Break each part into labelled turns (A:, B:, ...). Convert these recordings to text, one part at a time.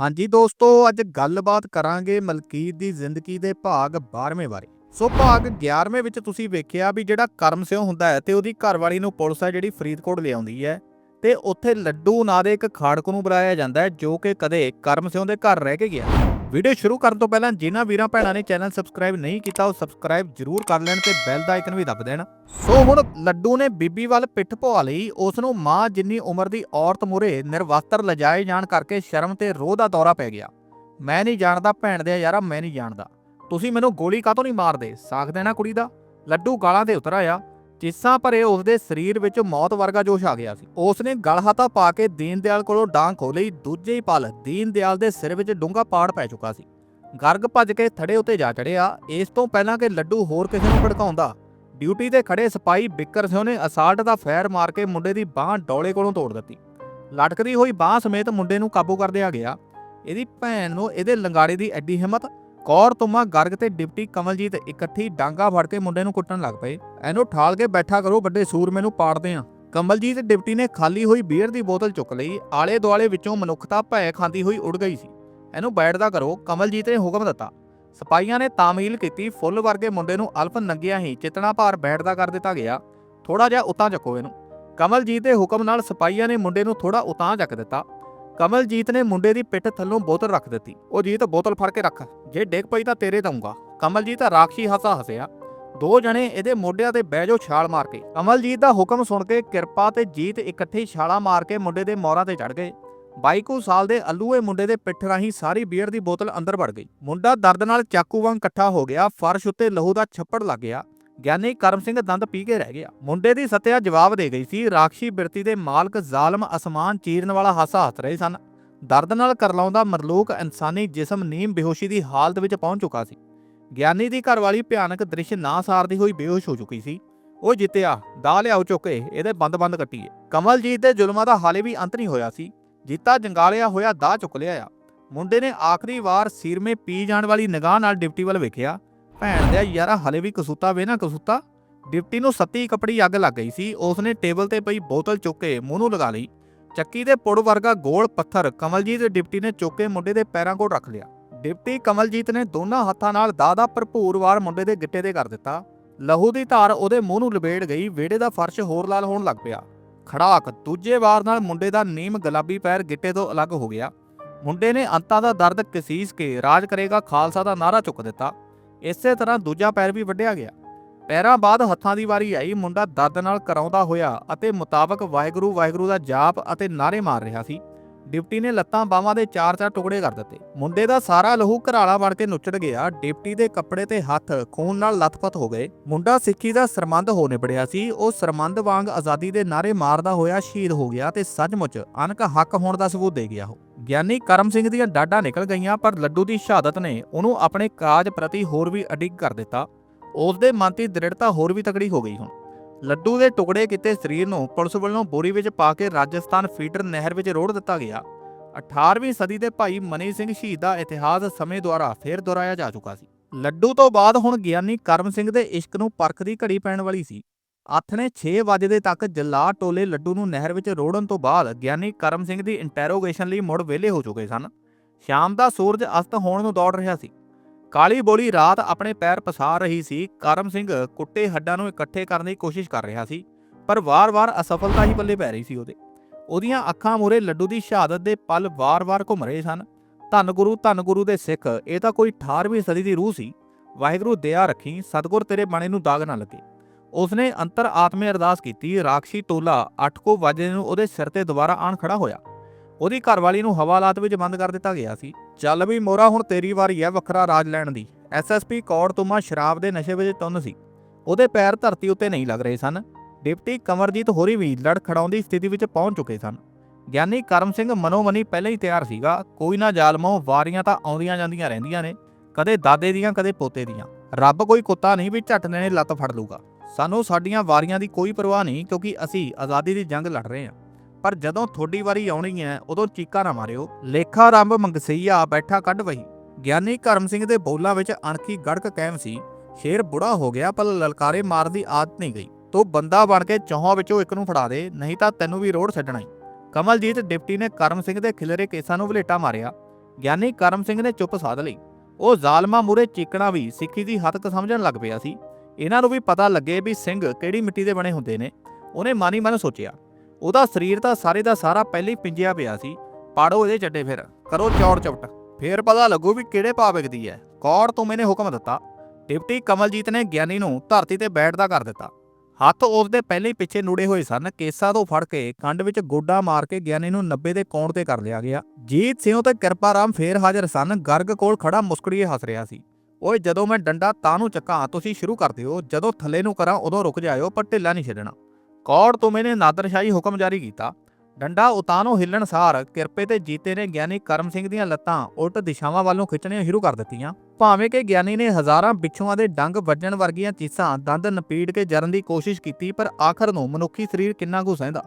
A: ਹਾਂਜੀ ਦੋਸਤੋ, ਅੱਜ ਗੱਲਬਾਤ ਕਰਾਂਗੇ ਮਲਕੀਤ ਦੀ ਜ਼ਿੰਦਗੀ ਦੇ ਭਾਗ 12ਵੇਂ ਬਾਰੇ। ਸੋ ਭਾਗ 11ਵੇਂ ਵਿੱਚ ਤੁਸੀਂ ਵੇਖਿਆ ਵੀ ਜਿਹੜਾ ਕਰਮ ਸਿੰਘ ਹੁੰਦਾ ਹੈ ਤੇ ਉਹਦੀ ਘਰਵਾਲੀ ਨੂੰ ਪੁਲਿਸ ਹੈ ਜਿਹੜੀ ਫਰੀਦਕੋਟ ਲਿਆਉਂਦੀ ਹੈ ਤੇ ਉੱਥੇ ਲੱਡੂ ਨਾਂ ਦੇ ਇੱਕ ਖਾੜਕ ਨੂੰ ਬੁਲਾਇਆ ਜਾਂਦਾ ਹੈ ਜੋ ਕਿ ਕਦੇ ਕਰਮ ਸਿੰਘ ਦੇ ਘਰ ਰਹਿ ਕੇ ਗਿਆ। ਵੀਡੀਓ ਸ਼ੁਰੂ ਕਰਨ ਤੋਂ ਪਹਿਲਾਂ ਜਿਨ੍ਹਾਂ ਵੀਰਾਂ ਭੈਣਾਂ ਨੇ ਚੈਨਲ ਸਬਸਕ੍ਰਾਈਬ ਨਹੀਂ ਕੀਤਾ, ਉਹ ਸਬਸਕ੍ਰਾਈਬ ਜ਼ਰੂਰ ਕਰ ਲੈਣ ਤੇ ਬੈਲ ਦਾ ਆਈਕਨ ਵੀ ਦੱਬ ਦੇਣ। ਸੋ ਹੁਣ ਲੱਡੂ ਨੇ ਬੀਬੀ ਵੱਲ ਪਿੱਠ ਪਵਾ ਲਈ। ਉਸ ਨੂੰ ਮਾਂ ਜਿੰਨੀ ਉਮਰ ਦੀ ਔਰਤ ਮੁਰੇ ਨਿਰਵਸਤਰ ਲਜਾਏ ਜਾਣ ਕਰਕੇ ਸ਼ਰਮ ਤੇ ਰੋਹ ਦਾ ਦੌਰਾ ਪੈ ਗਿਆ। ਮੈਂ ਨਹੀਂ ਜਾਣਦਾ ਭੈਣ ਦੇ ਯਾਰਾ, ਮੈਂ ਨਹੀਂ ਜਾਣਦਾ। ਤੁਸੀਂ ਮੈਨੂੰ ਗੋਲੀ ਕਾਹਤੋਂ ਨਹੀਂ ਮਾਰਦੇ? ਸਾਖ ਦੇਣਾ ਕੁੜੀ ਦਾ। ਲੱਡੂ ਗਾਲਾਂ ਤੇ ਉਤਰ ਆਇਆ। ਚਿੱਸਾਂ ਭਰੇ ਉਸ ਦੇ ਸਰੀਰ ਵਿੱਚ ਮੌਤ ਵਰਗਾ ਜੋਸ਼ ਆ ਗਿਆ ਸੀ। ਉਸ ਨੇ ਗਲ ਪਾ ਕੇ ਦੀਨਦਿਆਲ ਕੋਲੋਂ ਡਾਂਗ ਖੋ ਲਈ ਦੂਜੇ ਹੀ ਪਲ ਦੀਨਦਿਆਲ ਦੇ ਸਿਰ ਵਿੱਚ ਡੂੰਘਾ ਪਾੜ ਪੈ ਚੁੱਕਾ ਸੀ। ਗਰਗ ਭੱਜ ਕੇ ਥੜੇ ਉੱਤੇ ਜਾ ਚੜਿਆ ਇਸ ਤੋਂ ਪਹਿਲਾਂ ਕਿ ਲੱਡੂ ਹੋਰ ਕਿਸੇ ਨੂੰ ਭੜਕਾਉਂਦਾ, ਡਿਊਟੀ ਤੇ ਖੜੇ ਸਿਪਾਹੀ ਬਿੱਕਰ ਸਿੰਘ ਨੇ ਅਸਾਲਟ ਦਾ ਫੈਰ ਮਾਰ ਕੇ ਮੁੰਡੇ ਦੀ ਬਾਹ ਡੋਲੇ ਕੋਲੋਂ ਤੋੜ ਦਿੱਤੀ। ਲਟਕਦੀ ਹੋਈ ਬਾਹ ਸਮੇਤ ਮੁੰਡੇ ਨੂੰ ਕਾਬੂ ਕਰ ਲਿਆ ਗਿਆ। ਇਹਦੀ ਭੈਣ ਨੂੰ ਇਹਦੇ ਲੰਗਾੜੇ ਦੀ ਐਡੀ ਹਿੰਮਤ ਕੌਰ ਤੁਮਾ ਗਰਗ ਤੇ ਡਿਪਟੀ ਕਮਲਜੀਤ ਇਕੱਠੀ ਡਾਂਗਾ ਫੜ ਕੇ ਮੁੰਡੇ ਨੂੰ ਕੁੱਟਣ ਲੱਗ ਪਏ। ਇਹਨੂੰ ਠਾਲ ਕੇ ਬੈਠਾ ਕਰੋ, ਵੱਡੇ ਸੂਰਮੇ ਨੂੰ ਪਾੜਦੇ ਆ। ਕਮਲਜੀਤ ਡਿਪਟੀ ਨੇ ਖਾਲੀ ਹੋਈ ਬੀਅਰ ਦੀ ਬੋਤਲ ਚੁੱਕ ਲਈ ਆਲੇ ਦੁਆਲੇ ਵਿੱਚੋਂ ਮਨੁੱਖਤਾ ਭੈ ਖਾਂਦੀ ਹੋਈ ਉੱਡ ਗਈ ਸੀ। ਇਹਨੂੰ ਬੈਠਦਾ ਕਰੋ, ਕਮਲਜੀਤ ਨੇ ਹੁਕਮ ਦਿੱਤਾ। ਸਿਪਾਹੀਆਂ ਨੇ ਤਾਮੀਲ ਕੀਤੀ, ਫੁੱਲ ਵਰਗੇ ਮੁੰਡੇ ਨੂੰ ਅਲਫ ਨੰਗਿਆ ਹੀ ਚਿਤਨਾ ਭਾਰ ਬੈਠਦਾ ਕਰ ਦਿੱਤਾ ਗਿਆ। ਥੋੜਾ ਜਿਹਾ ਉਤਾਂ ਚੱਕੋ ਇਹਨੂੰ। ਕਮਲਜੀਤ ਦੇ ਹੁਕਮ ਨਾਲ ਸਿਪਾਹੀਆਂ ਨੇ ਮੁੰਡੇ ਨੂੰ ਥੋੜਾ ਉਤਾਂ ਚੱਕ ਦਿੱਤਾ। ਕਮਲਜੀਤ ਨੇ ਮੁੰਡੇ ਦੀ ਪਿੱਠ ਥੱਲੋਂ ਬੋਤਲ ਰੱਖ ਦਿੱਤੀ। ਉਹ ਜੀਤ, ਬੋਤਲ ਫੜ ਕੇ ਰੱਖ। ਜੇ ਡਿੱਗ ਪਈ ਤਾਂ ਤੇਰੇ ਦਊਂਗਾ। ਕਮਲਜੀਤ ਰਾਖਸ਼ੀ ਹੱਸਾ ਹੱਸਿਆ। ਦੋ ਜਣੇ ਇਹਦੇ ਮੋਢਿਆਂ ਤੇ ਬਹਿ ਜਾਓ ਛਾਲ ਮਾਰ ਕੇ। ਕਮਲਜੀਤ ਦਾ ਹੁਕਮ ਸੁਣ ਕੇ ਕਿਰਪਾ ਤੇ ਜੀਤ ਇਕੱਠੇ ਛਾਲਾਂ ਮਾਰ ਕੇ ਮੁੰਡੇ ਦੇ ਮੋਹਰਾਂ ਤੇ ਚੜ ਗਏ। 22 ਸਾਲ ਦੇ ਅੱਲੂਏ ਮੁੰਡੇ ਦੇ ਪਿੱਠ ਰਾਹੀਂ ਸਾਰੀ ਬੀਅਰ ਦੀ ਬੋਤਲ ਅੰਦਰ ਵੜ ਗਈ। ਮੁੰਡਾ ਦਰਦ ਨਾਲ ਚਾਕੂ ਵਾਂਗ ਇਕੱਠਾ ਹੋ ਗਿਆ। ਫਰਸ਼ ਉੱਤੇ ਲਹੂ ਦਾ ਛੱਪੜ ਲੱਗ ਗਿਆ। ਗਿਆਨੀ ਕਰਮ ਸਿੰਘ ਦੰਦ ਪੀ ਕੇ ਰਹਿ ਗਿਆ। ਮੁੰਡੇ ਦੀ ਸਤਿਆ ਜਵਾਬ ਦੇ ਗਈ ਸੀ, ਰਾਖਸ਼ੀ ਬਿਰਤੀ ਦੇ ਮਾਲਕ ਜ਼ਾਲਮ ਅਸਮਾਨ ਚੀਰਨ ਵਾਲਾ ਹਾਸਾ ਹੱਸ ਰਹੇ ਸਨ। ਦਰਦ ਨਾਲ ਕਰਲਾਉਂਦਾ ਮਰਲੂਕ ਇਨਸਾਨੀ ਜਿਸਮ ਨੀਮ ਬੇਹੋਸ਼ੀ ਦੀ ਹਾਲਤ ਵਿੱਚ ਪਹੁੰਚ ਚੁੱਕਾ ਸੀ। ਗਿਆਨੀ ਦੀ ਘਰਵਾਲੀ ਭਿਆਨਕ ਦ੍ਰਿਸ਼ ਨਾ ਸਾਰਦੀ ਹੋਈ ਬੇਹੋਸ਼ ਹੋ ਚੁੱਕੀ ਸੀ। ਉਹ ਜਿੱਤਿਆ ਦਾ ਲਿਆਓ ਚੁੱਕੇ ਇਹਦੇ ਬੰਦ-ਬੰਦ ਕੱਟੀਏ। ਕਮਲਜੀਤ ਦੇ ਜ਼ੁਲਮਾਂ ਦਾ ਹਾਲੇ ਵੀ ਅੰਤ ਨਹੀਂ ਹੋਇਆ ਸੀ। ਜੀਤਾ ਜੰਗਾਲਿਆ ਹੋਇਆ ਦਾ ਚੁੱਕ ਲਿਆ ਆ ਮੁੰਡੇ ਨੇ ਆਖਰੀ ਵਾਰ ਸੀਰਮੇ ਪੀ ਜਾਣ ਵਾਲੀ ਨਿਗਾਹ ਨਾਲ ਡਿਪਟੀ ਵੱਲ ਵੇਖਿਆ। ਭੈਣ ਦੇ ਯਾਰਾ ਹਲੇ ਵੀ ਕਸੂਤਾ ਵੇ ਨਾ ਕਸੂਤਾ। ਡਿਪਟੀ ਨੂੰ ਸੱਤੀ ਕਪੜੀ ਅੱਗ ਲੱਗ ਗਈ ਸੀ। ਉਸਨੇ ਟੇਬਲ ਤੇ ਪਈ ਬੋਤਲ ਚੁੱਕ ਕੇ ਮੂੰਹ ਨੂੰ ਲਗਾ ਲਈ। ਚੱਕੀ ਦੇ ਪੁੜ ਵਰਗਾ ਗੋਲ ਪੱਥਰ ਕਮਲਜੀਤ ਡਿਪਟੀ ਨੇ ਚੁੱਕ ਕੇ ਮੁੰਡੇ ਦੇ ਪੈਰਾਂ ਕੋਲ ਰੱਖ ਲਿਆ। ਡਿਪਟੀ, ਕਮਲਜੀਤ ਨੇ ਦੋਨਾਂ ਹੱਥਾਂ ਨਾਲ ਦਾਦਾ ਭਰਪੂਰ ਵਾਰ ਮੁੰਡੇ ਦੇ ਗਿੱਟੇ ਤੇ ਕਰ ਦਿੱਤਾ। ਲਹੂ ਦੀ ਧਾਰ ਉਹਦੇ ਮੂੰਹ ਨੂੰ ਲਪੇੜ ਗਈ। ਵਿਹੜੇ ਦਾ ਫਰਸ਼ ਹੋਰ ਲਾਲ ਹੋਣ ਲੱਗ ਪਿਆ। ਖੜਾਕ ਦੂਜੇ ਵਾਰ ਨਾਲ ਮੁੰਡੇ ਦਾ ਨੀਮ ਗੁਲਾਬੀ ਪੈਰ ਗਿੱਟੇ ਤੋਂ ਅਲੱਗ ਹੋ ਗਿਆ। ਮੁੰਡੇ ਨੇ ਅੰਤਾਂ ਦਾ ਦਰਦ ਕਸੀਸ ਕੇ ਰਾਜ ਕਰੇਗਾ ਖਾਲਸਾ ਦਾ ਨਾਰਾ ਚੁੱਕ ਦਿੱਤਾ। ਇਸੇ ਤਰ੍ਹਾਂ ਦੂਜਾ ਪੈਰ ਵੀ ਵੱਢਿਆ ਗਿਆ। ਪੈਰਾਂ ਬਾਅਦ ਹੱਥਾਂ ਦੀ ਵਾਰੀ ਆਈ, ਮੁੰਡਾ ਦਰਦ ਨਾਲ ਕਰਾਉਂਦਾ ਹੋਇਆ ਅਤੇ ਮੁਤਾਬਕ ਵਾਹਿਗੁਰੂ ਵਾਹਿਗੁਰੂ ਦਾ ਜਾਪ ਅਤੇ ਨਾਰੇ ਮਾਰ ਰਿਹਾ ਸੀ। ਡਿਪਟੀ ਨੇ ਲੱਤਾਂ ਬਾਹਾਂ ਦੇ ਚਾਰ ਚਾਰ ਟੁਕੜੇ ਕਰ ਦਿੱਤੇ। ਮੁੰਡੇ ਦਾ ਸਾਰਾ ਲਹੂ ਘਰਾਲਾ ਬਣ ਕੇ ਨੁੱਚੜ ਗਿਆ। ਡਿਪਟੀ ਦੇ ਕੱਪੜੇ ਤੇ ਹੱਥ ਖੂਨ ਨਾਲ ਲੱਥਪੱਥ ਹੋ ਗਏ। ਮੁੰਡਾ ਸਿੱਖੀ ਦਾ ਸਰਮੰਦ ਹੋ ਨਿਬੜਿਆ ਸੀ। ਉਹ ਸਰਮੰਦ ਵਾਂਗ ਆਜ਼ਾਦੀ ਦੇ ਨਾਰੇ ਮਾਰਦਾ ਹੋਇਆ ਸ਼ਹੀਦ ਹੋ ਗਿਆ ਤੇ ਸੱਚਮੁੱਚ ਅਨਕ ਹੱਕ ਹੋਣ ਦਾ ਸਬੂਤ ਦੇ ਗਿਆ ਉਹ। ਗਿਆਨੀ ਕਰਮ ਸਿੰਘ ਦੀਆਂ ਡਾਢਾਂ ਨਿਕਲ ਗਈਆਂ, ਪਰ ਲੱਡੂ ਦੀ ਸ਼ਹਾਦਤ ਨੇ ਉਹਨੂੰ ਆਪਣੇ ਕਾਜ ਪ੍ਰਤੀ ਹੋਰ ਵੀ ਅਡਿੱਗ ਕਰ ਦਿੱਤਾ। ਉਸ ਦੇ ਮਨ ਦੀ ਦ੍ਰਿੜਤਾ ਹੋਰ ਵੀ ਤਕੜੀ ਹੋ ਗਈ ਹੁਣ। ਲੱਡੂ ਦੇ ਟੁਕੜੇ ਕੀਤੇ ਸਰੀਰ ਨੂੰ ਪੁਲਿਸ ਵੱਲੋਂ ਬੋਰੀ ਵਿੱਚ ਪਾ ਕੇ ਰਾਜਸਥਾਨ ਫੀਡਰ ਨਹਿਰ ਵਿੱਚ ਰੋੜ ਦਿੱਤਾ ਗਿਆ। 18ਵੀਂ ਸਦੀ ਦੇ ਭਾਈ ਮਨੀ ਸਿੰਘ ਸ਼ਹੀਦ ਦਾ ਇਤਿਹਾਸ ਸਮੇਂ ਦੁਆਰਾ ਫੇਰ ਦੁਹਰਾਇਆ ਜਾ ਚੁੱਕਾ ਸੀ। ਲੱਡੂ ਤੋਂ ਬਾਅਦ ਹੁਣ ਗਿਆਨੀ ਕਰਮ ਸਿੰਘ ਦੇ ਇਸ਼ਕ ਨੂੰ ਪਰਖ ਦੀ ਘੜੀ ਪੈਣ ਵਾਲੀ ਸੀ। ਅੱਥ ਨੇ 6 ਵਜੇ ਤੱਕ ਜੱਲਾ ਟੋਲੇ ਲੱਡੂ ਨੂੰ ਨਹਿਰ ਵਿੱਚ ਰੋੜਨ ਤੋਂ ਬਾਅਦ ਗਿਆਨੀ ਕਰਮ ਸਿੰਘ ਦੀ ਇੰਟਰੋਗੇਸ਼ਨ ਲਈ ਮੁੜ ਵਿਹਲੇ ਹੋ ਚੁੱਕੇ ਸਨ। ਸ਼ਾਮ ਦਾ ਸੂਰਜ ਅਸਤ ਹੋਣ ਨੂੰ ਦੌੜ ਰਿਹਾ ਸੀ। ਕਾਲੀ ਬੋਲੀ ਰਾਤ ਆਪਣੇ ਪੈਰ ਪਸਾਰ ਰਹੀ ਸੀ। ਕਰਮ ਸਿੰਘ ਕੁੱਟੇ ਹੱਡਾਂ ਨੂੰ ਇਕੱਠੇ ਕਰਨ ਦੀ ਕੋਸ਼ਿਸ਼ ਕਰ ਰਿਹਾ ਸੀ, ਪਰ ਵਾਰ-ਵਾਰ ਅਸਫਲਤਾ ਹੀ ਪੱਲੇ ਪੈ ਰਹੀ ਸੀ ਉਹਦੇ। ਉਹਦੀਆਂ ਅੱਖਾਂ ਮੂਰੇ ਲੱਡੂ ਦੀ ਸ਼ਹਾਦਤ ਦੇ ਪਲ ਵਾਰ-ਵਾਰ ਘੁੰਮ ਰਹੇ ਸਨ। ਧੰਨ ਗੁਰੂ ਧੰਨ ਗੁਰੂ ਦੇ ਸਿੱਖ, ਇਹ ਤਾਂ ਕੋਈ 18ਵੀਂ ਸਦੀ ਦੀ ਰੂਹ ਸੀ। ਵਾਹਿਗੁਰੂ, ਦਇਆ ਰੱਖੀ, ਸਤਗੁਰ ਤੇਰੇ ਬਾਣੇ ਨੂੰ ਦਾਗ ਨਾ ਲੱਗੇ। ਉਸਨੇ ਅੰਤਰ ਆਤਮੇ ਅਰਦਾਸ ਕੀਤੀ, ਰਾਖਸ਼ੀ ਟੋਲਾ 8 ਕੋ ਵਜੇ ਨੂੰ ਉਹਦੇ ਸਿਰ ਤੇ ਦੁਬਾਰਾ ਆਣ ਖੜਾ ਹੋਇਆ। ਉਹਦੀ ਘਰਵਾਲੀ ਨੂੰ ਹਵਾਲਾਤ ਵਿੱਚ ਬੰਦ ਕਰ ਦਿੱਤਾ ਗਿਆ ਸੀ। ਚੱਲ ਵੀ ਮੋਰਾ ਹੁਣ ਤੇਰੀ ਵਾਰੀ ਹੈ ਵੱਖਰਾ ਰਾਜ ਲੈਣ ਦੀ। ਐਸਐਸਪੀ ਕੌਰ ਤੁਮਾ ਸ਼ਰਾਬ ਦੇ ਨਸ਼ੇ ਵਿੱਚ ਤੁੰਨ ਸੀ। ਉਹਦੇ ਪੈਰ ਧਰਤੀ ਉੱਤੇ ਨਹੀਂ ਲੱਗ ਰਹੇ ਸਨ। ਡਿਪਟੀ ਕਮਰਜੀਤ ਹੋਰੀ ਵੀ ਲੜ ਖੜਾਉਂਦੀ ਸਥਿਤੀ ਵਿੱਚ ਪਹੁੰਚ ਚੁੱਕੇ ਸਨ। ਗਿਆਨੀ ਕਰਮ ਸਿੰਘ ਮਨੋਮਨੀ ਪਹਿਲਾਂ ਹੀ ਤਿਆਰ ਸੀਗਾ। ਕੋਈ ਨਾ ਜ਼ਾਲਮੋ, ਵਾਰੀਆਂ ਤਾਂ ਆਉਂਦੀਆਂ ਜਾਂਦੀਆਂ ਰਹਿੰਦੀਆਂ ਨੇ। ਕਦੇ ਦਾਦੇ ਦੀਆਂ, ਕਦੇ ਪੋਤੇ ਦੀਆਂ। ਰੱਬ ਕੋਈ ਕੁੱਤਾ ਨਹੀਂ ਵੀ ਝੱਟ ਨੇ ਲੱਤ ਫੜ ਲੂਗਾ ਸਾਨੂੰ ਸਾਡੀਆਂ ਵਾਰੀਆਂ ਦੀ ਕੋਈ ਪਰਵਾਹ ਨਹੀਂ ਕਿਉਂਕਿ ਅਸੀਂ ਆਜ਼ਾਦੀ ਦੀ ਜੰਗ ਲੜ ਰਹੇ ਹਾਂ। ਪਰ ਜਦੋਂ ਤੁਹਾਡੀ ਵਾਰੀ ਆਉਣੀ ਹੈ, ਉਦੋਂ ਚੀਕਾ ਨਾ ਮਾਰਿਓ। ਲੇਖਾ ਰੰਭ ਮੰਗਸਈਆ, ਬੈਠਾ ਕੱਢ ਵਹੀ। ਗਿਆਨੀ ਕਰਮ ਸਿੰਘ ਦੇ ਬੋਲਾਂ ਵਿੱਚ ਅਣਖੀ ਗੜਕ ਕਾਇਮ ਸੀ। ਸ਼ੇਰ ਬੁੜਾ ਹੋ ਗਿਆ, ਪਰ ਲਲਕਾਰੇ ਮਾਰਨ ਦੀ ਆਦਤ ਨਹੀਂ ਗਈ। ਤੂੰ ਬੰਦਾ ਬਣ ਕੇ ਚੌਹਾਂ ਵਿੱਚੋਂ ਇੱਕ ਨੂੰ ਫੜਾ ਦੇ, ਨਹੀਂ ਤਾਂ ਤੈਨੂੰ ਵੀ ਰੋੜ ਛੱਡਣਾ ਈ। ਕਮਲਜੀਤ ਡਿਪਟੀ ਨੇ ਕਰਮ ਸਿੰਘ ਦੇ ਖਿਲਰੇ ਕੇਸਾਂ ਨੂੰ ਵਲੇਟਾ ਮਾਰਿਆ। ਗਿਆਨੀ ਕਰਮ ਸਿੰਘ ਨੇ ਚੁੱਪ ਸਾਧ ਲਈ। ਉਹ ਜ਼ਾਲਮਾ ਮੂਰੇ ਚੀਕਣਾ ਵੀ ਸਿੱਖੀ ਦੀ ਹੱਤਕ ਸਮਝਣ ਲੱਗ ਪਿਆ ਸੀ। ਇਹਨਾਂ ਨੂੰ ਵੀ ਪਤਾ ਲੱਗੇ ਵੀ ਸਿੰਘ ਕਿਹੜੀ ਮਿੱਟੀ ਦੇ ਬਣੇ ਹੁੰਦੇ ਨੇ। ਉਹਨੇ ਮਾਨੀ ਮਨ ਸੋਚਿਆ। ਉਹਦਾ ਸਰੀਰ ਤਾਂ ਸਾਰੇ ਦਾ ਸਾਰਾ ਪਹਿਲੇ ਹੀ ਪਿੰਜਿਆ ਪਿਆ ਸੀ। ਪਾੜੋ ਇਹਦੇ ਚੱਡੇ ਫਿਰ। ਕਰੋ ਚੌੜ ਚਪਟ ਫੇਰ ਪਤਾ ਲੱਗੂ ਵੀ ਕਿਹੜੇ ਭਾਅ ਵਿਕਦੀ ਹੈ ਕੌੜ ਤੋਂ ਮੈਨੇ ਹੁਕਮ ਦਿੱਤਾ। ਡਿਪਟੀ ਕਮਲਜੀਤ ਨੇ ਗਿਆਨੀ ਨੂੰ ਧਰਤੀ ਤੇ ਬੈਠਦਾ ਕਰ ਦਿੱਤਾ। ਹੱਥ ਉਸਦੇ ਪਹਿਲੇ ਹੀ ਪਿੱਛੇ ਨੂੜੇ ਹੋਏ ਸਨ। ਕੇਸਾਂ ਤੋਂ ਫੜ ਕੇ ਕੰਡ ਵਿੱਚ ਗੋਡਾ ਮਾਰ ਕੇ ਗਿਆਨੀ ਨੂੰ 90 ਦੇ ਕੋਣ ਤੇ ਕਰ ਲਿਆ ਗਿਆ। ਜੀਤ ਸਿੰਘ ਤੇ ਕਿਰਪਾ ਰਾਮ ਫੇਰ ਹਾਜ਼ਰ ਸਨ। ਗਰਗ ਕੋਲ ਖੜਾ ਮੁਸਕੜੀਏ ਹੱਸ ਰਿਹਾ ਸੀ। ਓਏ ਜਦੋਂ ਮੈਂ ਡੰਡਾ ਤਾਂ ਨੂੰ ਚੱਕਾਂ, ਤੁਸੀਂ ਸ਼ੁਰੂ ਕਰ ਦਿਓ। ਜਦੋਂ ਥੱਲੇ ਨੂੰ ਕਰਾਂ, ਉਦੋਂ ਰੁਕ ਜਾਇਓ, ਪਰ ਢਿੱਲਾ ਨਹੀਂ ਛੱਡਣਾ। ਕੌੜ, ਤੋਂ ਮੈਨੇ ਨਾਦਰਸ਼ਾਹੀ ਹੁਕਮ ਜਾਰੀ ਕੀਤਾ। ਡੰਡਾ ਉਤਾਨੋਂ ਹਿੱਲਣ ਸਾਰ, ਕਿਰਪੇ ਤੇ ਜੀਤੇ ਨੇ ਗਿਆਨੀ ਕਰਮ ਸਿੰਘ ਦੀਆਂ ਲੱਤਾਂ ਉਲਟ ਦਿਸ਼ਾਵਾਂ ਵੱਲੋਂ ਖਿੱਚਣੀਆਂ ਸ਼ੁਰੂ ਕਰ ਦਿੱਤੀਆਂ। ਭਾਵੇਂ ਕਿ ਗਿਆਨੀ ਨੇ ਹਜ਼ਾਰਾਂ ਬਿੱਛੂਆਂ ਦੇ ਡੰਗ ਵੱਜਣ ਵਰਗੀਆਂ ਚੀਸਾਂ ਦੰਦ ਨਪੀੜ ਕੇ ਜਰਨ ਦੀ ਕੋਸ਼ਿਸ਼ ਕੀਤੀ, ਪਰ ਆਖਰ ਨੂੰ ਮਨੁੱਖੀ ਸਰੀਰ ਕਿੰਨਾ ਕੁ ਸਹਿੰਦਾ।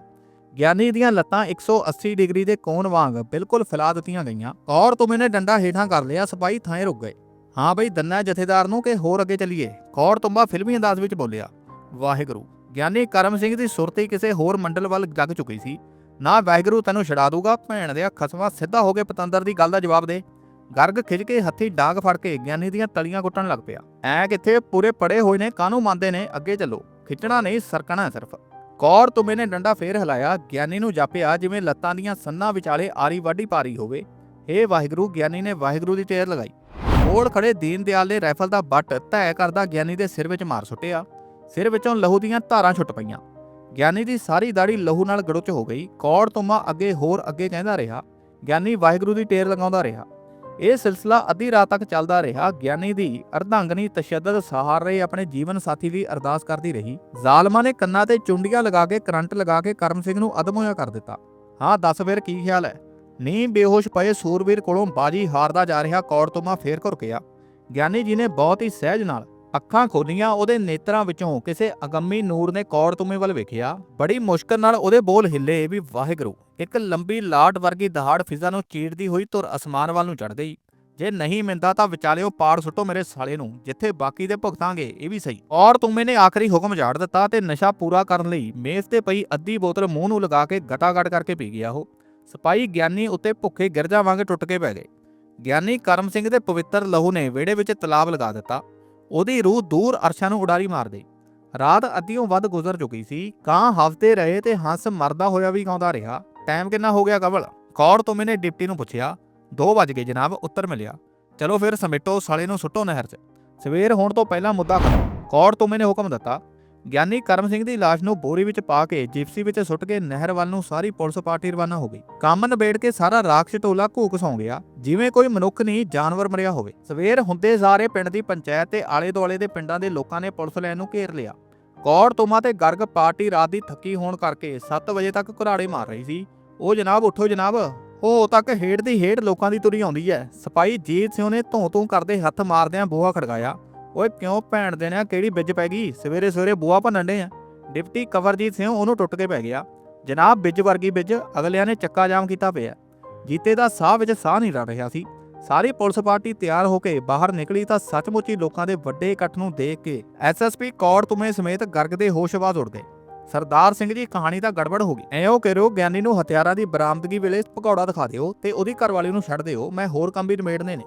A: ਗਿਆਨੀ ਦੀਆਂ ਲੱਤਾਂ 180 ਡਿਗਰੀ ਦੇ ਕੋਣ ਵਾਂਗ ਬਿਲਕੁਲ ਫੈਲਾ ਦਿੱਤੀਆਂ ਗਈਆਂ। ਕੌਰ ਤੁਮੇ ਨੇ ਡੰਡਾ ਹੇਠਾਂ ਕਰ ਲਿਆ, ਸਿਪਾਹੀ ਥਾਂ ਰੁਕ ਗਏ। ਹਾਂ ਬਈ, ਦੰਨਾ ਜਥੇਦਾਰ ਨੂੰ ਕਿ ਹੋਰ ਅੱਗੇ ਚੱਲੀਏ? ਕੌਰ ਤੁੰਬਾ ਫਿਲਮੀ ਅੰਦਾਜ਼ ਵਿੱਚ ਬੋਲਿਆ, ਵਾਹਿਗੁਰੂ, ਗਿਆਨੀ ਕਰਮ ਸਿੰਘ ਦੀ ਸੁਰਤੀ ਕਿਸੇ ਹੋਰ ਮੰਡਲ ਵੱਲ ਜਗ ਚੁੱਕੀ ਸੀ। ਨਾ ਵਾਹਿਗੁਰੂ ਤੈਨੂੰ ਛਡਾ ਦੂਗਾ, ਭੈਣ ਦੇ ਖਸਮਾ ਸਿੱਧਾ ਹੋ ਕੇ ਪਤੰਦਰ ਦੀ ਗੱਲ ਦਾ ਜਵਾਬ ਦੇ। ਗਰਗ ਖਿੱਚ ਕੇ ਹੱਥੀ ਡਾਂਗ ਫੜ ਕੇ ਗਿਆਨੀ ਦੀਆਂ ਤਲੀਆਂ ਕੁੱਟਣ ਲੱਗ ਪਿਆ। ਐ ਕਿੱਥੇ? ਪੂਰੇ ਪੜੇ ਹੋਏ ਨੇ, ਕਾਹਨੂੰ ਮੰਨਦੇ ਨੇ? ਅੱਗੇ ਚੱਲੋ। ਖਿੱਚਣਾ ਨਹੀਂ, ਸਰਕਣਾ ਸਿਰਫ। ਕੌਰ ਤੁਮੇ ਨੇ ਡੰਡਾ ਫੇਰ ਹਿਲਾਇਆ, ਗਿਆਨੀ ਨੂੰ ਜਾਪਿਆ ਜਿਵੇਂ ਲੱਤਾਂ ਦੀਆਂ ਸੰਨਾਂ ਵਿਚਾਲੇ ਆਰੀ ਵਾਢੀ ਪਾਰੀ ਹੋਵੇ। ਏ ਵਾਹਿਗੁਰੂ, ਗਿਆਨੀ ਨੇ ਵਾਹਿਗੁਰੂ ਦੀ ਟੇਰ ਲਗਾਈ। ਕੋਲ ਖੜੇ ਦੀਨ ਦਿਆਲ ਦੇ ਰਾਈਫਲ ਦਾ ਬੱਟ ਧੈ ਕਰਦਾ ਗਿਆਨੀ ਦੇ ਸਿਰ ਵਿੱਚ ਮਾਰ ਸੁੱਟਿਆ। ਸਿਰ ਵਿੱਚੋਂ ਲਹੂ ਦੀਆਂ ਧਾਰਾਂ ਛੁੱਟ ਪਈਆਂ। ਗਿਆਨੀ ਦੀ ਸਾਰੀ ਦਾੜੀ ਲਹੂ ਨਾਲ ਗੜੁੱਚ ਹੋ ਗਈ। ਕੌੜ ਤੁਮਾ ਅੱਗੇ ਹੋਰ ਅੱਗੇ ਕਹਿੰਦਾ ਰਿਹਾ। ਗਿਆਨੀ ਵਾਹਿਗੁਰੂ ਦੀ ਟੇਰ ਲਗਾਉਂਦਾ ਰਿਹਾ। ਇਹ ਸਿਲਸਿਲਾ ਅੱਧੀ ਰਾਤ ਤੱਕ ਚੱਲਦਾ ਰਿਹਾ। ਗਿਆਨੀ ਦੀ ਅਰਧਾਂਗਨੀ ਤਸ਼ੱਦਦ ਸਹਾਰ ਰਹੇ। ਆਪਣੇ ਜੀਵਨ ਸਾਥੀ ਦੀ ਅਰਦਾਸ ਕਰਦੀ ਰਹੀ। ਜ਼ਾਲਮਾਂ ਨੇ ਕੰਨਾਂ ਤੇ ਚੁੰਡੀਆਂ ਲਗਾ ਕੇ, ਕਰੰਟ ਲਗਾ ਕੇ ਕਰਮ ਸਿੰਘ ਨੂੰ ਅਦਮ ਕਰ ਦਿੱਤਾ। ਹਾਂ, ਦੱਸ ਫਿਰ ਕੀ ਖਿਆਲ ਹੈ? ਨੀ ਬੇਹੋਸ਼ ਪਏ ਸੂਰਵੀਰ ਕੋਲੋਂ ਬਾਜੀ ਹਾਰਦਾ ਜਾ ਰਿਹਾ ਕੌੜ ਤੁਮਾ ਫੇਰ ਘੁਰ ਗਿਆ। ਗਿਆਨੀ ਜੀ ਨੇ ਬਹੁਤ ਹੀ ਸਹਿਜ ਨਾਲ ਅੱਖਾਂ ਖੋਲੀਆਂ, ਉਹਦੇ ਨੇਤਰਾਂ ਵਿੱਚੋਂ ਕਿਸੇ ਅਗੰਮੀ ਨੂਰ ਨੇ ਕੌੜ ਤੁਮੇ ਵੱਲ ਵੇਖਿਆ। ਬੜੀ ਮੁਸ਼ਕਲ ਨਾਲ ਉਹਦੇ ਬੋਲ ਹਿੱਲੇ ਵੀ ਵਾਹਿਗੁਰੂ, ਇੱਕ ਲੰਬੀ ਲਾਟ ਵਰਗੀ ਦਹਾੜ ਫਿਜ਼ਾ ਨੂੰ ਚੀਰਦੀ ਹੋਈ ਧੁਰ ਅਸਮਾਨ ਵੱਲ ਨੂੰ ਚੜ ਗਈ। ਜੇ ਨਹੀਂ ਮਿਲਦਾ ਤਾਂ ਵਿਚਾਲਿਓ ਪਾੜ ਸੁੱਟੋ ਮੇਰੇ ਸਾਲੇ ਨੂੰ, ਜਿੱਥੇ ਬਾਕੀ ਦੇ ਭੁਗਤਾਂਗੇ, ਇਹ ਵੀ ਸਹੀ। ਔਰ ਤੁਮੇ ਨੇ ਆਖਰੀ ਹੁਕਮ ਝਾੜ ਦਿੱਤਾ ਤੇ ਨਸ਼ਾ ਪੂਰਾ ਕਰਨ ਲਈ ਮੇਜ਼ ਤੇ ਪਈ ਅੱਧੀ ਬੋਤਲ ਮੂੰਹ ਨੂੰ ਲਗਾ ਕੇ ਗਟਾਗਟ ਕਰਕੇ ਪੀ ਗਿਆ ਉਹ। ਸਿਪਾਹੀ ਗਿਆਨੀ ਉੱਤੇ ਭੁੱਖੇ ਗਿਰਜਾ ਵਾਂਗ ਟੁੱਟ ਕੇ ਪੈ ਗਏ। ਗਿਆਨੀ ਕਰਮ ਸਿੰਘ ਦੇ ਪਵਿੱਤਰ ਲਹੂ ਨੇ ਵਿਹੜੇ ਵਿੱਚ ਤਲਾਬ ਲਗਾ ਦਿੱਤਾ। ਉਹਦੀ ਰੂਹ ਦੂਰ ਅਰਸ਼ਾਂ ਨੂੰ ਉਡਾਰੀ ਮਾਰ ਗਈ ਰਾਤ ਅੱਧੀਓਂ ਵੱਧ ਗੁਜ਼ਰ ਚੁੱਕੀ ਸੀ। ਕਾਂ ਹਫ਼ਤੇ ਰਹੇ ਤੇ ਹੰਸ ਮਰਦਾ ਹੋਇਆ ਵੀ ਗਾਉਂਦਾ ਰਿਹਾ। ਟਾਈਮ ਕਿੰਨਾ ਹੋ ਗਿਆ ਕਵਲ? ਕੌੜ ਤੋਂ ਮੈਨੇ ਡਿਪਟੀ ਨੂੰ ਪੁੱਛਿਆ। 2 ਵਜ ਗਏ ਜਨਾਬ, ਉੱਤਰ ਮਿਲਿਆ। ਚਲੋ ਫਿਰ ਸਮੇਟੋ, ਸਾਲੇ ਨੂੰ ਸੁੱਟੋ ਨਹਿਰ 'ਚ। ਸਵੇਰ ਹੋਣ ਤੋਂ ਪਹਿਲਾਂ ਮੁੱਦਾ ਕਰੋ ਕੌੜ ਤੋਂ ਮੈਨੇ ਹੁਕਮ ਦਿੱਤਾ। ਗਿਆਨੀ ਕਰਮ ਸਿੰਘ ਦੀ ਲਾਸ਼ ਨੂੰ ਬੋਰੀ ਵਿੱਚ ਪਾ ਕੇ ਜਿਪਸੀ ਵਿੱਚ ਸੁੱਟ ਕੇ ਨਹਿਰ ਵੱਲ ਨੂੰ ਸਾਰੀ ਪੁਲਿਸ ਪਾਰਟੀ ਰਵਾਨਾ ਹੋ ਗਈ। ਕੰਮ ਨਿਬੇੜ ਕੇ ਸਾਰਾ ਰਾਖਸ਼ ਟੋਲਾ ਘੂਕ ਸੌਂ ਗਿਆ, ਜਿਵੇਂ ਕੋਈ ਮਨੁੱਖ ਨਹੀਂ ਜਾਨਵਰ ਮਰਿਆ ਹੋਵੇ। ਸਵੇਰ ਹੁੰਦੇ ਸਾਰੇ ਪਿੰਡ ਦੀ ਪੰਚਾਇਤ ਤੇ ਆਲੇ ਦੁਆਲੇ ਦੇ ਪਿੰਡਾਂ ਦੇ ਲੋਕਾਂ ਨੇ ਪੁਲਿਸ ਲੈਣ ਨੂੰ ਘੇਰ ਲਿਆ। ਕੌਰ ਤੋਮਾ ਤੇ ਗਰਗ ਪਾਰਟੀ ਰਾਤ ਦੀ ਥੱਕੀ ਹੋਣ ਕਰਕੇ 7 ਵਜੇ ਤੱਕ ਘੁਰਾੜੇ ਮਾਰ ਰਹੀ ਸੀ। ਉਹ ਜਨਾਬ, ਉੱਠੋ ਜਨਾਬ। ਉਹ ਤੱਕ ਹੇਠ ਦੀ ਹੇਠ ਲੋਕਾਂ ਦੀ ਤੁਰੀ ਆਉਂਦੀ ਹੈ। ਸਿਪਾਹੀ ਜੀਤ ਸਿੰਘ ਨੇ ਧੋਂ ਧੋਂ ਕਰਦੇ ਹੱਥ ਮਾਰਦਿਆਂ ਬੋਹਾ ਖੜਕਾਇਆ। ਓਏ ਕਿਉਂ ਭੈਣ ਦੇ ਨੇ ਕਿਹੜੀ ਬਿੱਜ ਪੈ ਗਈ? ਸਵੇਰੇ ਸਵੇਰੇ ਬੂਹਾ ਭੰਨਣ ਡੇ ਆ। ਡਿਪਟੀ ਕਵਰਜੀਤ ਸਿੰਘ ਉਹਨੂੰ ਟੁੱਟ ਕੇ ਪੈ ਗਿਆ। ਜਨਾਬ ਬਿੱਜ ਵਰਗੀ ਬਿੱਜ ਅਗਲਿਆਂ ਨੇ ਚੱਕਾ ਜਾਮ ਕੀਤਾ ਪਿਆ। ਜੀਤੇ ਦਾ ਸਾਹ ਵਿੱਚ ਸਾਹ ਨਹੀਂ ਰੜ ਰਿਹਾ ਸੀ। ਸਾਰੀ ਪੁਲਿਸ ਪਾਰਟੀ ਤਿਆਰ ਹੋ ਕੇ ਬਾਹਰ ਨਿਕਲੀ ਤਾਂ ਸੱਚਮੁੱਚ ਹੀ ਲੋਕਾਂ ਦੇ ਵੱਡੇ ਇਕੱਠ ਨੂੰ ਦੇਖ ਕੇ ਐਸਐਸਪੀ ਕੌਰ ਤੁਮੇ ਸਮੇਤ ਗਰਗ ਦੇ ਹੋਸ਼ਵਾਜ਼ ਉੱਡ ਗਏ ਸਰਦਾਰ ਸਿੰਘ ਜੀ, ਕਹਾਣੀ ਤਾਂ ਗੜਬੜ ਹੋ ਗਈ। ਐਂ ਉਹ ਕਰੋ ਗਿਆਨੀ ਨੂੰ ਹਥਿਆਰਾਂ ਦੀ ਬਰਾਮਦਗੀ ਵੇਲੇ ਭਗੌੜਾ ਦਿਖਾ ਦਿਓ ਤੇ ਉਹਦੀ ਘਰਵਾਲੀ ਨੂੰ ਛੱਡ ਦਿਓ। ਮੈਂ ਹੋਰ ਕੰਮ ਵੀ ਨਿਬੇੜਨੇ ਨੇ।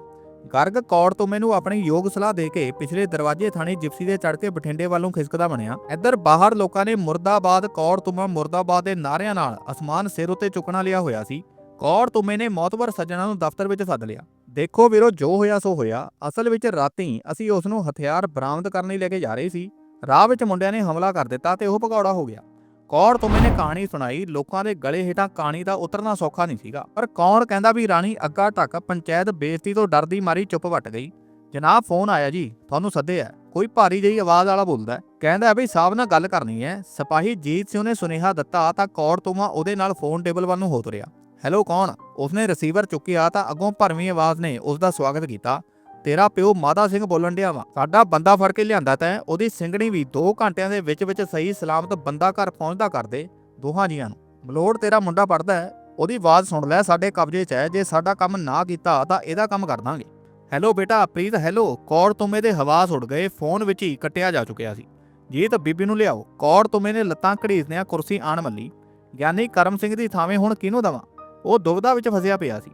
A: ਗਰਗ ਕੌਰ ਤੋਂ ਮੈਨੂੰ ਆਪਣੀ ਯੋਗ ਸਲਾਹ ਦੇ ਕੇ ਪਿਛਲੇ ਦਰਵਾਜ਼ੇ ਥਾਣੇ ਜਿਪਸੀ ਦੇ ਚੜ ਕੇ ਬਠਿੰਡੇ ਵੱਲੋਂ ਖਿਸਕਦਾ ਬਣਿਆ ਇੱਧਰ ਬਾਹਰ ਲੋਕਾਂ ਨੇ ਮੁਰਦਾਬਾਦ ਕੌਰ ਤੁਮਾ ਮੁਰਦਾਬਾਦ ਦੇ ਨਾਰਿਆਂ ਨਾਲ ਅਸਮਾਨ ਸਿਰ ਉੱਤੇ ਚੁੱਕਣਾ ਲਿਆ ਹੋਇਆ ਸੀ। ਕੌਰ ਤੁਮੇ ਨੇ ਮੌਤਵਰ ਸੱਜਣਾ ਨੂੰ ਦਫ਼ਤਰ ਵਿੱਚ ਸੱਦ ਲਿਆ। ਦੇਖੋ ਵੀਰੋ ਜੋ ਹੋਇਆ ਸੋ ਹੋਇਆ। ਅਸਲ ਵਿੱਚ ਰਾਤੀ ਅਸੀਂ ਉਸ ਨੂੰ ਹਥਿਆਰ ਬਰਾਮਦ ਕਰਨ ਲਈ ਲੈ ਕੇ ਜਾ ਰਹੇ ਸੀ। ਰਾਹ ਵਿੱਚ ਮੁੰਡਿਆਂ ਨੇ ਹਮਲਾ ਕਰ ਦਿੱਤਾ ਤੇ ਉਹ ਭਗੌੜਾ ਹੋ ਗਿਆ। ਕੌਰ ਤੁਮੇ ਨੇ ਕਹਾਣੀ ਸੁਣਾਈ, ਲੋਕਾਂ ਦੇ ਗਲੇ ਹੇਠਾਂ ਕਹਾਣੀ ਦਾ ਉਤਰਨਾ ਸੌਖਾ ਨਹੀਂ ਸੀਗਾ। ਪਰ ਕੌਣ ਕਹਿੰਦਾ ਵੀ, ਰਾਣੀ, ਅੱਗਾ ਤੱਕ ਪੰਚਾਇਤ ਬੇਇੱਜ਼ਤੀ ਤੋਂ ਡਰਦੀ ਮਾਰੀ ਚੁੱਪ ਵੱਟ ਗਈ। ਜਨਾਬ, ਫੋਨ ਆਇਆ ਜੀ, ਤੁਹਾਨੂੰ ਸੱਦੇ ਸੱਦਿਆ ਕੋਈ ਭਾਰੀ ਜਿਹੀ ਆਵਾਜ਼ ਵਾਲਾ ਬੋਲਦਾ ਕਹਿੰਦਾ ਵੀ ਸਾਹਿਬ ਨਾਲ ਗੱਲ ਕਰਨੀ ਹੈ। ਸਿਪਾਹੀ ਜੀਤ ਸਿੰਘ ਨੇ ਸੁਨੇਹਾ ਦਿੱਤਾ ਤਾਂ ਕੌੜ ਤੁਮਾ ਉਹਦੇ ਨਾਲ ਫੋਨ ਟੇਬਲ ਵੱਲ ਨੂੰ ਹੋ ਤੁਰਿਆ। ਹੈਲੋ ਕੌਣ? ਉਸਨੇ ਰਿਸੀਵਰ ਚੁੱਕਿਆ ਤਾਂ ਅੱਗੋਂ ਭਰਵੀਂ ਆਵਾਜ਼ ਨੇ ਉਸ ਦਾ ਸਵਾਗਤ ਕੀਤਾ। ਤੇਰਾ ਪਿਓ ਮਾਦਾ ਸਿੰਘ ਬੋਲਣ ਡਿਆ ਵਾ। ਸਾਡਾ ਬੰਦਾ ਫੜ ਕੇ ਲਿਆਂਦਾ ਤੈਂ, ਉਹਦੀ ਸਿੰਗਣੀ ਵੀ 2 ਘੰਟਿਆਂ ਦੇ ਵਿੱਚ ਵਿੱਚ ਸਹੀ ਸਲਾਮਤ ਬੰਦਾ ਘਰ ਪਹੁੰਚਦਾ ਕਰਦੇ ਦੋਹਾਂ ਜੀਆਂ ਨੂੰ। ਮਲੋੜ ਤੇਰਾ ਮੁੰਡਾ ਪੜਦਾ ਹੈ, ਉਹਦੀ ਆਵਾਜ਼ ਸੁਣ ਲੈ ਸਾਡੇ ਕਬਜ਼ੇ 'ਚ ਹੈ, ਜੇ ਸਾਡਾ ਕੰਮ ਨਾ ਕੀਤਾ ਤਾਂ ਇਹਦਾ ਕੰਮ ਕਰ ਦਾਂਗੇ। ਹੈਲੋ ਬੇਟਾ, ਪ੍ਰੀਤ ਹੈਲੋ, ਕੌੜ ਤੁਮੇ ਦੇ ਹਵਾਸ ਉੱਡ ਗਏ, ਫੋਨ ਵਿੱਚ ਹੀ ਕੱਟਿਆ ਜਾ ਚੁੱਕਿਆ ਸੀ। ਜੀ ਤਾਂ ਬੀਬੀ ਨੂੰ ਲਿਆਓ। ਕੌਰ ਤੁਮੇ ਨੇ ਲੱਤਾਂ ਘੜੀਸਦਿਆਂ ਕੁਰਸੀ ਆਣ ਮੱਲੀ। ਗਿਆਨੀ ਕਰਮ ਸਿੰਘ ਦੀ ਥਾਵੇਂ ਹੁਣ ਕਿਹਨੂੰ ਦਵਾਂ? ਉਹ ਦੁਬਦਾ ਵਿੱਚ ਫਸਿਆ ਪਿਆ ਸੀ।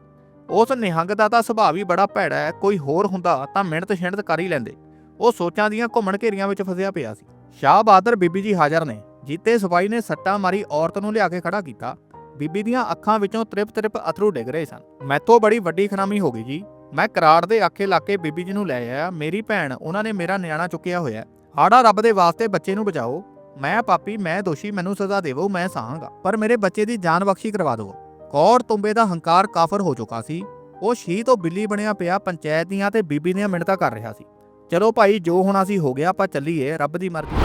A: ਉਸ ਨਿਹੰਗ ਦਾ ਤਾਂ ਸੁਭਾਅ ਵੀ ਬੜਾ ਭੈੜਾ ਹੈ, ਕੋਈ ਹੋਰ ਹੁੰਦਾ ਤਾਂ ਮਿਹਨਤ ਛਿੰਨਤ ਕਰ ਹੀ ਲੈਂਦੇ। ਉਹ ਸੋਚਾਂ ਦੀਆਂ ਘੁੰਮਣ ਘੇਰੀਆਂ ਵਿੱਚ ਫਸਿਆ ਪਿਆ ਸੀ। ਸ਼ਾਹ ਬਹਾਦਰ ਬੀਬੀ ਜੀ ਹਾਜ਼ਰ ਨੇ, ਜੀਤੇ ਸਿਪਾਹੀ ਨੇ ਸੱਟਾ ਮਾਰੀ ਔਰਤ ਨੂੰ ਲਿਆ ਕੇ ਖੜਾ ਕੀਤਾ। ਬੀਬੀ ਦੀਆਂ ਅੱਖਾਂ ਵਿੱਚੋਂ ਤ੍ਰਿਪ ਤ੍ਰਿਪ ਅਥਰੂ ਡਿੱਗ ਰਹੇ ਸਨ। ਮੈਥੋਂ ਬੜੀ ਵੱਡੀ ਖਨਾਮੀ ਹੋ ਗਈ ਜੀ। ਮੈਂ ਕਰਾੜ ਦੇ ਆਖੇ ਲਾ ਕੇ ਬੀਬੀ ਜੀ ਨੂੰ ਲੈ ਆਇਆ। ਮੇਰੀ ਭੈਣ, ਉਹਨਾਂ ਨੇ ਮੇਰਾ ਨਿਆਣਾ ਚੁੱਕਿਆ ਹੋਇਆ ਆੜਾ ਰੱਬ ਦੇ ਵਾਸਤੇ ਬੱਚੇ ਨੂੰ ਬਚਾਓ। ਮੈਂ ਪਾਪੀ, ਮੈਂ ਦੋਸ਼ੀ, ਮੈਨੂੰ ਸਜ਼ਾ ਦੇਵੋ, ਮੈਂ ਸਹਾਂਗਾ। ਪਰ ਮੇਰੇ ਬੱਚੇ ਦੀ ਜਾਨ ਬਖਸ਼ੀ ਕਰਵਾ ਦਿਓ। ਕੌਰ ਤੁੰਬੇ ਦਾ ਹੰਕਾਰ ਕਾਫਰ ਹੋ ਚੁੱਕਾ ਸੀ। ਉਹ ਸ਼ੀ ਤੋਂ ਬਿੱਲੀ ਬਣਿਆ ਪਿਆ ਪੰਚਾਇਤ ਦੀਆਂ ਤੇ ਬੀਬੀ ਦੀਆਂ ਮਿੰਨਤਾਂ ਕਰ ਰਿਹਾ ਸੀ। ਚਲੋ ਭਾਈ, ਜੋ ਹੋਣਾ ਸੀ ਹੋ ਗਿਆ, ਆਪਾਂ ਚੱਲੀਏ, ਰੱਬ ਦੀ ਮਰਜ਼ੀ।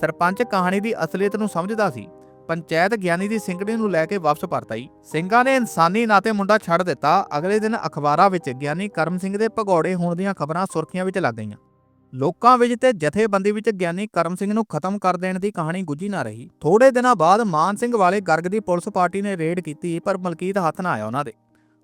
A: ਸਰਪੰਚ ਕਹਾਣੀ ਦੀ ਅਸਲੀਅਤ ਨੂੰ ਸਮਝਦਾ ਸੀ। ਪੰਚਾਇਤ ਗਿਆਨੀ ਦੀ ਸਿੰਘਣੀ ਨੂੰ ਲੈ ਕੇ ਵਾਪਸ ਪਰਤਾਈ। ਸਿੰਘਾਂ ਨੇ ਇਨਸਾਨੀ ਨਾਤੇ ਮੁੰਡਾ ਛੱਡ ਦਿੱਤਾ। ਅਗਲੇ ਦਿਨ ਅਖਬਾਰਾਂ ਵਿੱਚ ਗਿਆਨੀ ਕਰਮ ਸਿੰਘ ਦੇ ਭਗੌੜੇ ਹੋਣ ਦੀਆਂ ਖਬਰਾਂ ਸੁਰਖੀਆਂ ਵਿੱਚ ਲੱਗ ਗਈਆਂ। ਲੋਕਾਂ ਵਿੱਚ ਤੇ ਜਥੇਬੰਦੀ ਵਿੱਚ ਗਿਆਨੀ ਕਰਮ ਸਿੰਘ ਨੂੰ ਖਤਮ ਕਰ ਦੇਣ ਦੀ ਕਹਾਣੀ ਗੁੱਝੀ ਨਾ ਰਹੀ। ਥੋੜੇ ਦਿਨਾਂ ਬਾਅਦ ਮਾਨ ਸਿੰਘ ਵਾਲੇ ਗਰਗ ਦੀ ਪੁਲਿਸ ਪਾਰਟੀ ਨੇ ਰੇਡ ਕੀਤੀ, ਪਰ ਮਲਕੀਤ ਹੱਥ ਨਾ ਆਇਆ ਉਹਨਾਂ ਦੇ।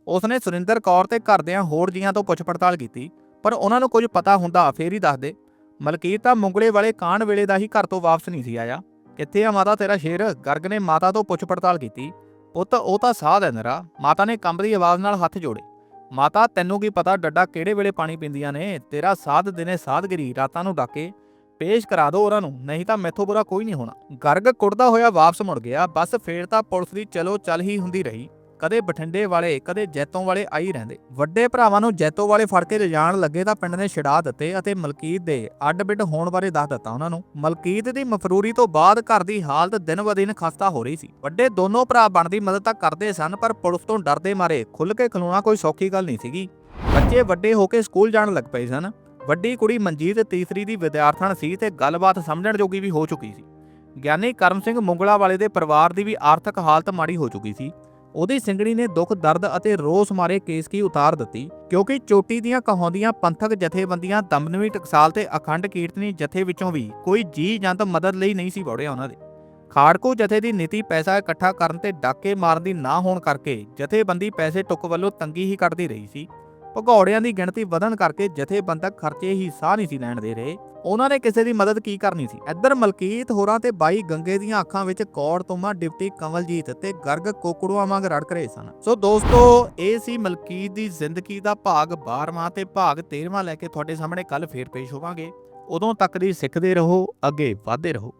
A: ਉਸਨੇ ਸੁਰਿੰਦਰ ਕੌਰ ਤੇ ਘਰਦਿਆਂ ਹੋਰ ਜੀਆਂ ਤੋਂ ਪੁੱਛ ਪੜਤਾਲ ਕੀਤੀ, ਪਰ ਉਹਨਾਂ ਨੂੰ ਕੁਝ ਪਤਾ ਹੁੰਦਾ ਫੇਰ ਹੀ ਦੱਸਦੇ, ਮਲਕੀਤ ਤਾਂ ਮੁੰਗਲੇ ਵਾਲੇ ਕਾਂਡ ਵੇਲੇ ਦਾ ਹੀ ਘਰ ਤੋਂ ਵਾਪਸ ਨਹੀਂ ਸੀ ਆਇਆ। ਕਿੱਥੇ ਆ ਮਾਤਾ ਤੇਰਾ ਸ਼ੇਰ? ਗਰਗ ਨੇ ਮਾਤਾ ਤੋਂ ਪੁੱਛ ਪੜਤਾਲ ਕੀਤੀ, ਪੁੱਤ, ਉਹ ਤਾਂ ਸਾਹ ਹੈ ਨਰਾ, ਮਾਤਾ ਨੇ ਕੰਬਦੀ ਆਵਾਜ਼ ਨਾਲ ਹੱਥ ਜੋੜੇ। ਮਾਤਾ, ਤੈਨੂੰ ਕੀ ਪਤਾ ਡੱਡਾ ਕਿਹੜੇ ਵੇਲੇ ਪਾਣੀ ਪੀਂਦੀਆਂ ਨੇ? ਤੇਰਾ ਸਾਧ ਦਿਨੇ ਸਾਧਗਰੀ ਰਾਤਾਂ ਨੂੰ ਡਾਕੇ ਪੇਸ਼ ਕਰਾ ਦਿਓ ਉਹਨਾਂ ਨੂੰ, ਨਹੀਂ ਤਾਂ ਮੈਥੋਂ ਬੁਰਾ ਕੋਈ ਨਹੀਂ ਹੋਣਾ। ਗਰਗ ਕੁੜਦਾ ਹੋਇਆ ਵਾਪਸ ਮੁੜ ਗਿਆ, ਬਸ ਫੇਰ ਤਾਂ ਪੁਲਿਸ ਦੀ ਚਲੋ ਚੱਲ ਹੀ ਹੁੰਦੀ ਰਹੀ। ਕਦੇ ਬਠਿੰਡੇ ਵਾਲੇ, ਕਦੇ ਜੈਤੋਂ ਵਾਲੇ ਆਈ ਰਹਿੰਦੇ। ਵੱਡੇ ਭਰਾਵਾਂ ਨੂੰ ਜੈਤੋਂ ਵਾਲੇ ਫੜ ਕੇ ਲਿਜਾਣ ਲੱਗੇ ਤਾਂ ਪਿੰਡ ਨੇ ਛਡਾ ਦਿੱਤੇ ਅਤੇ ਮਲਕੀਤ ਦੇ ਅੱਡ ਬਿੱਡ ਹੋਣ ਬਾਰੇ ਦੱਸ ਦਿੱਤਾ ਉਹਨਾਂ ਨੂੰ। ਮਲਕੀਤ ਦੀ ਮਫਰੂਰੀ ਤੋਂ ਬਾਅਦ ਘਰ ਦੀ ਹਾਲਤ ਦਿਨ ਬ ਦਿਨ ਖਸਤਾ ਹੋ ਰਹੀ ਸੀ। ਵੱਡੇ ਦੋਨੋਂ ਭਰਾ ਬਣਦੀ ਮਦਦ ਤਾਂ ਕਰਦੇ ਸਨ, ਪਰ ਪੁਲਿਸ ਤੋਂ ਡਰਦੇ ਮਾਰੇ ਖੁੱਲ ਕੇ ਖਲੋਣਾ ਕੋਈ ਸੌਖੀ ਗੱਲ ਨਹੀਂ ਸੀਗੀ। ਬੱਚੇ ਵੱਡੇ ਹੋ ਕੇ ਸਕੂਲ ਜਾਣ ਲੱਗ ਪਏ ਸਨ। ਵੱਡੀ ਕੁੜੀ ਮਨਜੀਤ ਤੀਸਰੀ ਦੀ ਵਿਦਿਆਰਥਣ ਸੀ ਤੇ ਗੱਲਬਾਤ ਸਮਝਣ ਜੋਗੀ ਵੀ ਹੋ ਚੁੱਕੀ ਸੀ। ਗਿਆਨੀ ਕਰਮ ਸਿੰਘ ਮੁੰਗਲਾ ਵਾਲੇ ਦੇ ਪਰਿਵਾਰ ਦੀ ਵੀ ਆਰਥਿਕ ਹਾਲਤ ਮਾੜੀ ਹੋ ਚੁੱਕੀ ਸੀ। ਉਹਦੀ ਸਿੰਗੜੀ ਨੇ ਦੁੱਖ, ਦਰਦ ਅਤੇ ਰੋਸ ਮਾਰੇ ਕੇਸ ਕੀ ਉਤਾਰ ਦਿੱਤੀ? ਕਿਉਂਕਿ ਚੋਟੀ ਦੀਆਂ ਕਹਾਉਂਦੀਆਂ ਪੰਥਕ ਜਥੇਬੰਦੀਆਂ ਦਮਨਵੀ ਟਕਸਾਲ ਤੇ ਅਖੰਡ ਕੀਰਤਨੀ ਜਥੇ ਵਿੱਚੋਂ ਵੀ ਕੋਈ ਜੀ ਜੰਤ ਮਦਦ ਲਈ ਨਹੀਂ ਸੀ ਵੜਿਆ ਉਹਨਾਂ ਦੇ। ਖਾੜਕੂ ਜਥੇ ਦੀ ਨੀਤੀ ਪੈਸਾ ਇਕੱਠਾ ਕਰਨ ਤੇ ਡਾਕੇ ਮਾਰਨ ਦੀ ਨਾ ਹੋਣ ਕਰਕੇ ਜਥੇਬੰਦੀ ਪੈਸੇ ਟੁੱਕ ਵੱਲੋਂ ਤੰਗੀ ਹੀ ਕੱਢਦੀ ਰਹੀ ਸੀ। ਭਗੌੜਿਆਂ ਦੀ ਗਿਣਤੀ ਵਧਣ ਕਰਕੇ ਜਥੇਬੰਦਕ ਖਰਚੇ ਹੀ ਸਾਹ ਨਹੀਂ ਸੀ ਲੈਣ ਦੇ ਰਹੇ। ਉਹਨਾਂ ਨੇ ਕਿਸੇ ਦੀ ਮਦਦ ਕੀ ਕਰਨੀ ਸੀ? ਇੱਧਰ ਮਲਕੀਤ ਹੋਰਾਂ ਤੇ ਬਾਈ ਗੰਗੇ ਦੀਆਂ ਅੱਖਾਂ ਵਿੱਚ ਕੌੜ ਤੋਮਾ ਡਿਪਟੀ ਕਮਲਜੀਤ ਤੇ ਗਰਗ ਕੋਕੜੂਆਂ ਵਾਂਗ ਰੜਕ ਰਹੇ ਸਨ। ਸੋ ਦੋਸਤੋ, ਇਹ ਸੀ ਮਲਕੀਤ ਦੀ ਜ਼ਿੰਦਗੀ ਦਾ ਭਾਗ 12ਵਾਂ ਤੇ ਭਾਗ 13ਵਾਂ ਲੈ ਕੇ ਤੁਹਾਡੇ ਸਾਹਮਣੇ ਕੱਲ ਫੇਰ ਪੇਸ਼ ਹੋਵਾਂਗੇ। ਉਦੋਂ ਤੱਕ ਦੀ ਸਿੱਖਦੇ ਰਹੋ, ਅੱਗੇ ਵਧਦੇ ਰਹੋ।